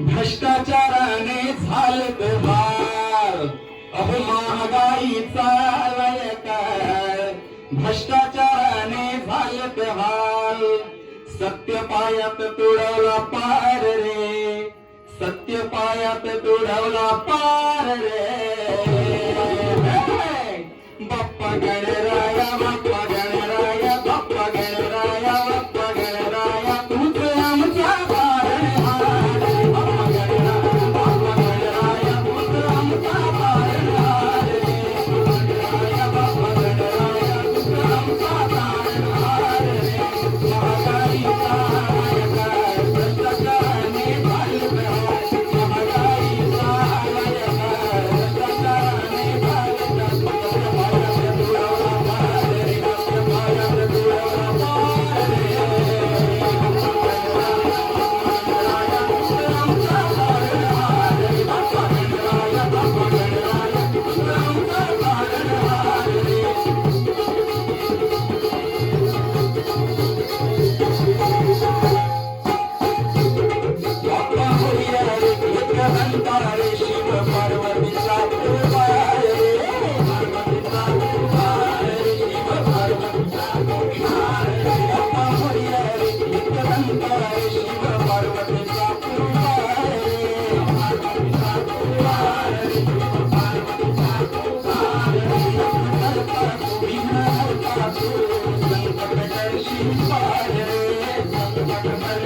भ्रष्टाचाराने झालत भार अहो महागाईचा लयकार भ्रष्टाचाराने झालत हाल सत्य पायात तुडवला पार रे. सत्य पायात तुडवला पार रे.